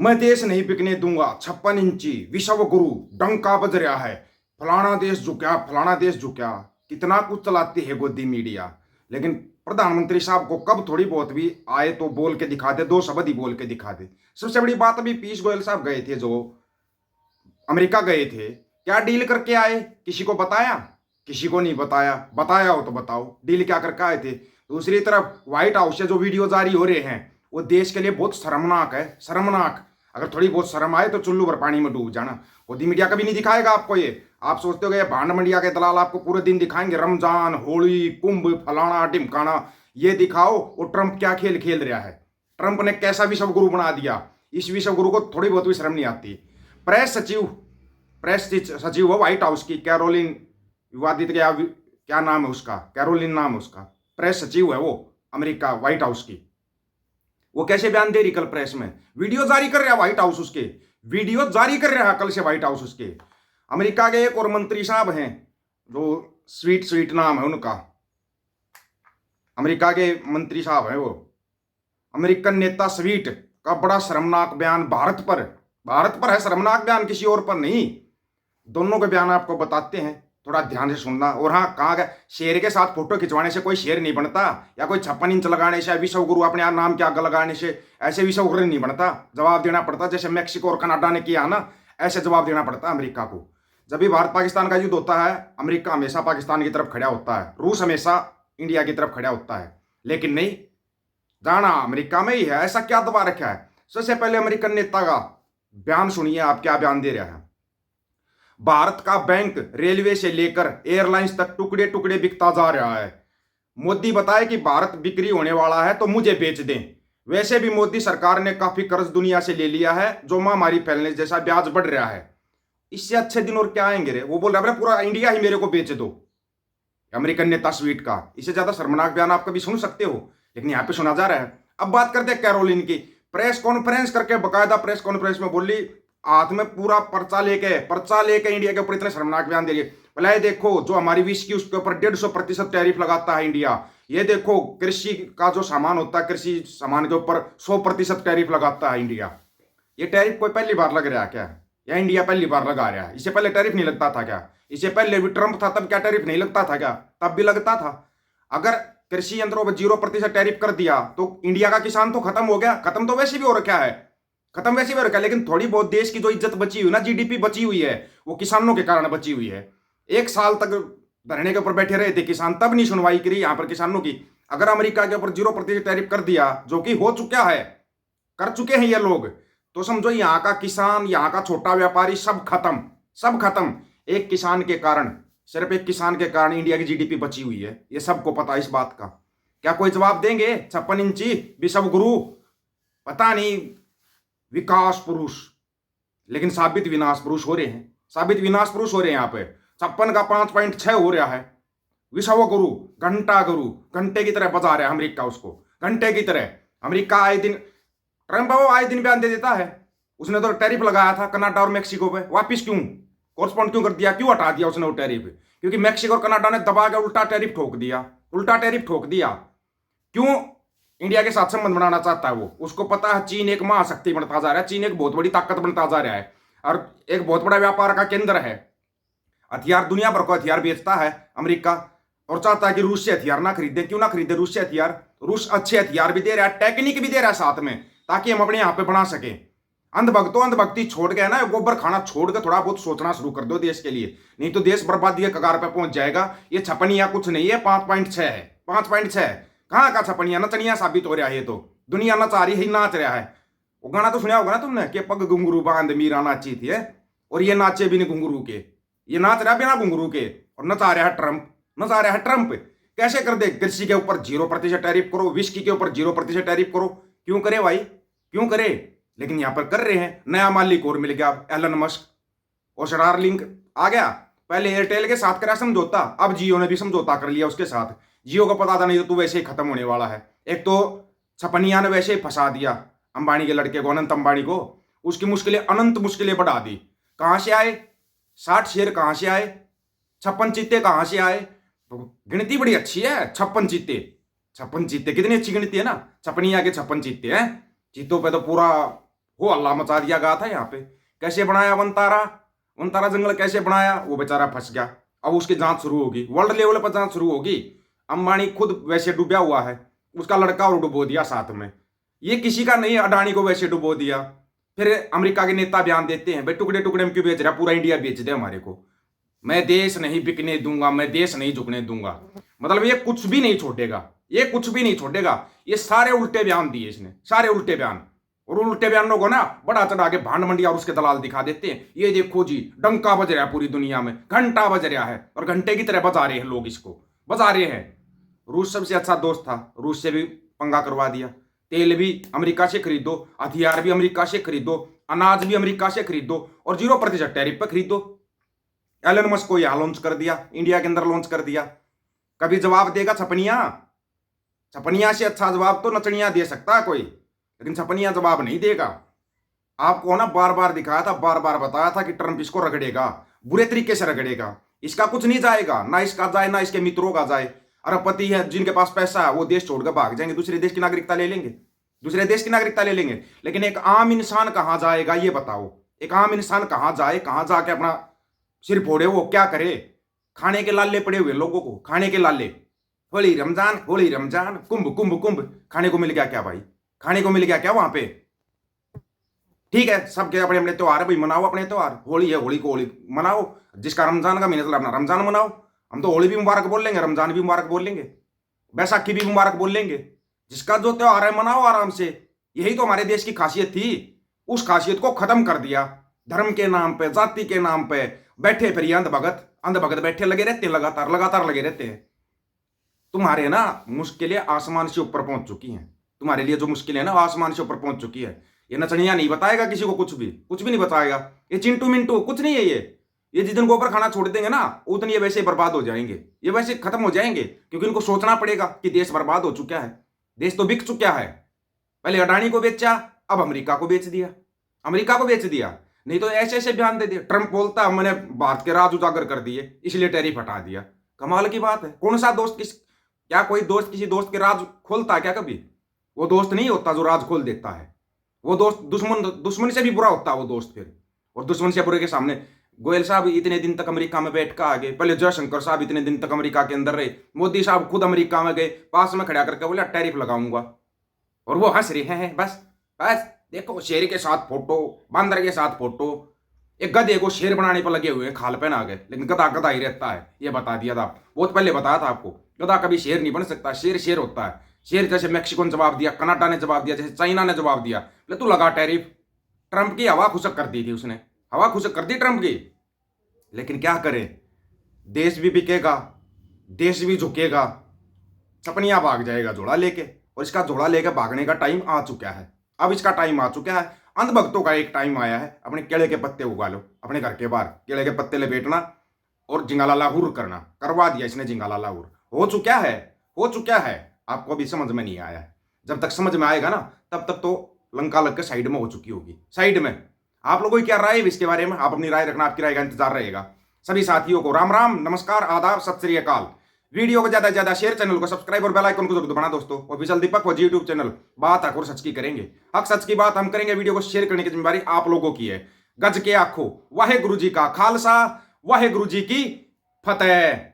मैं देश नहीं बिकने दूँगा, छप्पन इंची विश्व गुरु डंका बज रहा है। फलाना देश झुका, फलाना देश झुका, कितना कुछ चलाती है गोदी मीडिया। लेकिन प्रधानमंत्री साहब को कब थोड़ी बहुत भी आए तो बोल के दिखा दे, दो शब्द ही बोल के दिखा दे। सबसे बड़ी बात अभी पीयूष गोयल साहब गए थे, जो अमेरिका गए थे। क्या डील करके आए? किसी को बताया? किसी को नहीं बताया। बताया हो तो बताओ। डील क्या करके आए थे? दूसरी तरफ़ व्हाइट हाउस से जो वीडियो जारी हो रहे हैं, वो देश के लिए बहुत शर्मनाक है, शर्मनाक। अगर थोड़ी बहुत शर्म आए तो चुल्लू भर पानी में डूब जाना। मोदी मीडिया कभी नहीं दिखाएगा आपको ये। आप सोचते हो ये भांड मंडिया के दलाल आपको पूरे दिन दिखाएँगे, रमज़ान, होली, कुंभ, फलाना टिमकाना ये दिखाओ और ट्रंप क्या खेल खेल रहा है? ट्रंप ने कैसा विश्व गुरु बना दिया? इस विश्व गुरु को थोड़ी बहुत भी शर्म नहीं आती। प्रेस सचिव प्रेस सचिव हो व्हाइट हाउस की कैरोलिन विवादित क्या क्या नाम है उसका? कैरोलिन नाम है उसका। प्रेस सचिव है वो, अमेरिका व्हाइट हाउस की। वो कैसे बयान दे रही कल प्रेस में? वीडियो जारी कर रहा व्हाइट हाउस उसके। वीडियो जारी कर रहा कल से व्हाइट हाउस उसके। अमेरिका के एक और मंत्री साहब हैं, जो स्वीट स्वीट नाम है उनका। अमेरिका के मंत्री साहब हैं वो। अमेरिकन नेता स्वीट का बड़ा शर्मनाक बयान भारत पर। भारत पर है शर्मनाक बयान किसी और पर नहीं। दोनों के बयान आपको बताते हैं। थोड़ा ध्यान से सुनना। और हाँ कहा गया शेर के साथ फ़ोटो खिंचवाने से कोई शेर नहीं बनता, या कोई छप्पन इंच लगाने से विश्व गुरु अपने आप नाम के आगे लगाने से, ऐसे विश्व गुरु नहीं बनता। जवाब देना पड़ता, जैसे मैक्सिको और कनाडा ने किया ना, ऐसे जवाब देना पड़ता अमेरिका को। जब भी भारत पाकिस्तान का युद्ध होता है, अमेरिका हमेशा पाकिस्तान की तरफ़ खड़ा होता है। रूस हमेशा इंडिया की तरफ़ खड़ा होता है। लेकिन नहीं, जाना अमेरिका में ही है, ऐसा क्या दबा रखा है? सबसे पहले अमेरिकन नेता का बयान सुनिए आप क्या बयान दे रहे हैं। भारत का बैंक रेलवे से लेकर एयरलाइंस तक टुकड़े टुकड़े बिकता जा रहा है। मोदी बताए कि भारत बिक्री होने वाला है तो मुझे बेच दें। वैसे भी मोदी सरकार ने काफ़ी कर्ज दुनिया से ले लिया है, जो महामारी फैलने जैसा ब्याज बढ़ रहा है। इससे अच्छे दिन और क्या आएँगे रे? वो बोल रहा पूरा इंडिया ही मेरे को बेच दो। अमेरिकन नेता स्वीट का। इससे ज़्यादा शर्मनाक बयान आप कभी सुन सकते हो, लेकिन यहाँ पे सुना जा रहा है। अब बात करते हैं कैरोलिन की। प्रेस कॉन्फ्रेंस करके बकायदा प्रेस कॉन्फ्रेंस में बोली हाथ में पूरा पर्चा लेके पर्चा लेके इंडिया के ऊपर इतने शर्मनाक बयान दे रही है। भला देखो, जो हमारी विश की उसके ऊपर डेढ़ सौ प्रतिशत टैरिफ लगाता है इंडिया, ये देखो, कृषि का जो सामान होता है, कृषि सामान के ऊपर सौ प्रतिशत टैरिफ लगाता है इंडिया। ये टैरिफ कोई पहली बार लग रहा है क्या? या इंडिया पहली बार लगा रहा है? इससे पहले टैरिफ नहीं लगता था क्या? इससे पहले भी ट्रंप था, तब क्या टैरिफ नहीं लगता था क्या? तब भी लगता था। अगर कृषि यंत्रों पर ज़ीरो प्रतिशत टैरिफ कर दिया तो इंडिया का किसान तो खत्म हो गया। खत्म तो वैसे भी हो रखा है। खत्म वैसे भी रखा लेकिन थोड़ी बहुत देश की जो इज़्ज़त बची हुई ना जीडीपी बची हुई है, वो किसानों के कारण बची हुई है। एक साल तक धरने के ऊपर बैठे रहे थे किसान, तब नहीं सुनवाई करी यहाँ पर किसानों की। अगर अमेरिका के ऊपर ज़ीरो प्रतिशत टैरिफ कर दिया, जो कि हो चुका है, कर चुके हैं ये लोग तो समझो यहाँ का किसान, यहाँ का छोटा व्यापारी, सब खत्म सब खत्म। एक किसान के कारण, सिर्फ़ एक किसान के कारण इंडिया की जीडीपी बची हुई है, ये सबको पता इस बात का। क्या कोई जवाब देंगे? छप्पन इंची विश्व गुरु, पता नहीं विकास पुरुष। लेकिन साबित विनाश पुरुष हो रहे हैं। साबित विनाश पुरुष हो रहे हैं यहाँ पे। छप्पन का पाँच पॉइंट छह हो रहा है। विश्व गुरु, घंटा गुरु, घंटे की तरह बजा रहा है अमेरिका उसको। घंटे की तरह। अमरीका आए दिन ट्रंप वो आए दिन बयान दे देता है। उसने तो टैरिफ लगाया था कनाडा और मेक्सिको पे। वापिस क्यों? कोरस्पॉन्ड क्यों कर दिया? क्यों हटा दिया उसने वो टैरिफ? क्योंकि मेक्सिको और कनाडा ने दबा के उल्टा टैरिफ ठोक दिया। उल्टा टैरिफ ठोक दिया। क्यों? इंडिया के साथ संबंध बनाना चाहता है वो। उसको पता है चीन एक महाशक्ति बनता जा रहा है, चीन एक बहुत बड़ी ताकत बनता जा रहा है और एक बहुत बड़ा व्यापार का केंद्र है। हथियार दुनिया भर को हथियार बेचता है अमेरिका और चाहता है कि रूस से हथियार ना खरीदे। क्यों ना खरीदे? रूस से हथियार, रूस अच्छे हथियार भी दे रहा है, टेक्निक भी दे रहा है साथ में, ताकि हम अपने यहाँ पे बना सकें। अंधभक्तों, अंधभक्ति छोड़ के ना, गोबर खाना छोड़ के थोड़ा बहुत सोचना शुरू कर दो देश के लिए। नहीं तो देश बर्बादी के कगार पे पहुँच जाएगा। ये छपनिया कुछ नहीं है, पाँच पॉइंट छह है, पाँच पॉइंट छह कहाँ का छपनिया? नचनिया साबित हो रहा है ये तो। दुनिया नचा रही है नाच रहा है। वो गाना तो सुना होगा ना तुमने कि पग घुंगरू बाँध, मीरा नाची थी और ये नाचे बिना घुंगरू के। ये नाच रहा बिना घुंगरू के। और नचा रहा है ट्रंप नचा रहा है ट्रंप। कैसे कर दे? कृषि के ऊपर ज़ीरो प्रतिशत टैरिफ करो विस्की के ऊपर ज़ीरो प्रतिशत टैरिफ करो। क्यों करे भाई? क्यों करे? लेकिन यहाँ पर कर रहे हैं। नया मालिक और मिल गया एलन मस्क। और शरार लिंक आ गया। पहले एयरटेल के साथ करा समझौता, अब जियो ने भी समझौता कर लिया उसके साथ। जियो को पता था नहीं तो तू वैसे ही खत्म होने वाला है। एक तो छपनिया ने वैसे ही फंसा दिया अंबानी के लड़के को, अनंत अंबानी को। उसकी मुश्किलें अनंत मुश्किलें बढ़ा दी। कहाँ से आए? साठ शेर कहाँ से आए? छप्पन चित्ते कहाँ से आए? गिनती बड़ी अच्छी है, छप्पन चित्ते छप्पन चित्ते कितनी अच्छी गिनती है ना? छपनिया के छप्पन चित्ते हैं। चीतों पे तो पूरा हो अल्लाह मचा दिया गया था यहाँ पे। कैसे बनाया वनतारा? वनतारा जंगल कैसे बनाया? वो बेचारा फंस गया। अब उसकी जाँच शुरू होगी। वर्ल्ड लेवल पर जाँच शुरू होगी। अंबानी खुद वैसे डूबा हुआ है। उसका लड़का और डुबो दिया साथ में। ये किसी का नहीं, अडानी को वैसे डुबो दिया। फिर अमेरिका के नेता बयान देते हैं, भाई टुकड़े टुकड़े में क्यों बेच रहा पूरा इंडिया बेच दे हमारे को। मैं देश नहीं बिकने दूँगा, मैं देश नहीं झुकने दूँगा। मतलब ये कुछ भी नहीं छोड़ेगा, ये कुछ भी नहीं छोड़ेगा। ये सारे उल्टे बयान दिए इसने, सारे उल्टे बयान। और उल्टे बयानों को ना बड़ा चढ़ा के भांड मंडी और उसके दलाल दिखा देते हैं। ये देखो जी, डंका बज रहा है पूरी दुनिया में, घंटा बज रहा है और घंटे की तरह बजा रहे हैं लोग इसको, बजा रहे हैं। रूस सबसे अच्छा दोस्त था। रूस से भी पंगा करवा दिया। तेल भी अमेरिका से खरीदो, हथियार भी अमेरिका से खरीदो, अनाज भी अमेरिका से खरीदो और ज़ीरो प्रतिशत टैरिफ पर खरीदो। एलन मस्क को यहाँ लॉन्च कर दिया, इंडिया के अंदर लॉन्च कर दिया। कभी जवाब देगा छपनिया? छपनिया से अच्छा जवाब तो नचनिया दे सकता है कोई, लेकिन छपनिया जवाब नहीं देगा। आपको ना बार बार दिखाया था बार बार बताया था कि ट्रंप इसको रगड़ेगा, बुरे तरीके से रगड़ेगा। इसका कुछ नहीं जाएगा, ना इसका जाए, ना इसके मित्रों का जाए। अरबपति है, जिनके पास पैसा है, वो देश छोड़कर भाग जाएँगे। दूसरे देश की नागरिकता ले लेंगे। दूसरे देश की नागरिकता ले लेंगे। लेकिन एक आम इंसान कहाँ जाएगा, ये बताओ। एक आम इंसान कहाँ जाए, कहाँ जाके अपना सिर फोड़े, वो क्या करे? खाने के लाले पड़े हुए लोगों को, खाने के लाले। होली रमज़ान होली रमज़ान, कुंभ कुंभ कुंभ। खाने को मिल गया क्या भाई? खाने को मिल गया क्या वहाँ पे? ठीक है, सबके अपने अपने त्योहार है, भाई, मनाओ अपने त्योहार। होली है, होली को होली मनाओ। जिसका रमज़ान का महीना अपना रमज़ान मनाओ। हम तो होली भी मुबारक बोल लेंगे, रमज़ान भी मुबारक बोल लेंगे, बैसाखी भी मुबारक बोल लेंगे। जिसका जो त्योहार है, मनाओ आराम से। यही तो हमारे देश की खासियत थी। उस खासियत को खत्म कर दिया। धर्म के नाम पे, जाति के नाम पे बैठे फिर ये अंध भगत अंध भगत बैठे लगे रहते हैं, लगातार लगातार लगे रहते हैं। तुम्हारे ना मुश्किलें आसमान से ऊपर पहुँच चुकी हैं। तुम्हारे लिए जो मुश्किल है ना आसमान से ऊपर पहुँच चुकी है। ये नचनिया नहीं बताएगा किसी को कुछ भी। कुछ भी नहीं बताएगा। ये चिंटू मिंटू, कुछ नहीं है ये। ये जिस दिन गोबर खाना छोड़ देंगे ना, उतनी ये वैसे बर्बाद हो जाएँगे। ये वैसे खत्म हो जाएँगे, क्योंकि इनको सोचना पड़ेगा कि देश बर्बाद हो चुका है। देश तो बिक चुका है। पहले अडानी को बेचा, अब अमेरिका को बेच दिया। अमेरिका को बेच दिया। नहीं तो ऐसे ऐसे बयान दे दिया। ट्रंप बोलता मैंने भारत के राज उजागर कर दिए, इसलिए टैरिफ हटा दिया। कमाल की बात है। कौन सा दोस्त किस, क्या कोई दोस्त किसी दोस्त के राज खोलता है क्या कभी? वो दोस्त नहीं होता जो राज खोल देता है। वो दोस्त दुश्मन दुश्मन से भी बुरा होता है वो दोस्त फिर। और दुश्मन से बुरे के सामने गोयल साहब इतने दिन तक अमेरिका में बैठ कर आ गए। पहले जयशंकर साहब इतने दिन तक अमेरिका के अंदर रहे। मोदी साहब खुद अमेरिका में गए, पास में खड़ा करके बोले, टैरिफ लगाऊँगा। और वो हंस रहे हैं, बस बस, देखो, शेर के साथ फ़ोटो, बंदर के साथ फ़ोटो। एक गधे को शेर बनाने पर लगे हुए हैं, खाल पहन आ गए, लेकिन गधा गधा ही रहता है। ये बता दिया था बहुत पहले बताया था आपको, गधा कभी शेर नहीं बन सकता, शेर शेर होता है। शेर जैसे मैक्सिको ने जवाब दिया, कनाडा ने जवाब दिया, जैसे चाइना ने जवाब दिया। बोले, तू लगा टैरिफ। ट्रंप की हवा खुशक कर दी थी उसने। हवा खुशक कर दी ट्रंप की। लेकिन क्या करें? देश भी बिकेगा, देश भी झुकेगा। छपनिया भाग जाएगा जोड़ा लेके, और इसका जोड़ा लेके भागने का टाइम आ चुका है। अब इसका टाइम आ चुका है। अंधभक्तों का एक टाइम आया है। अपने केले के पत्ते उगा लो अपने घर के बाहर। केले के पत्ते लपेटना और जिंगाला लाहूर करना। करवा दिया इसने जिंगाला लाहूर। हो चुका है, हो चुका है। आपको अभी समझ में नहीं आया। जब तक समझ में आएगा ना, तब तक तो लंका लग के साइड में हो चुकी होगी। साइड में। आप लोगों की क्या राय है इसके बारे में? आप अपनी राय रखना, आपकी राय का इंतज़ार रहेगा। सभी साथियों को राम राम, नमस्कार, आदाब, सत श्री अकाल। वीडियो को ज़्यादा से ज़्यादा शेयर चैनल को सब्सक्राइब और बेल आइकन को ज़रूर दबाना दोस्तों। ऑफिशियल दीपक फौजी यूट्यूब चैनल बात आखिर सच की करेंगे। हक सच की बात हम करेंगे, वीडियो को शेयर करने की ज़िम्मेदारी आप लोगों की है। गज के आँखों वाहे गुरु जी का खालसा वाहे गुरु जी की फतेह।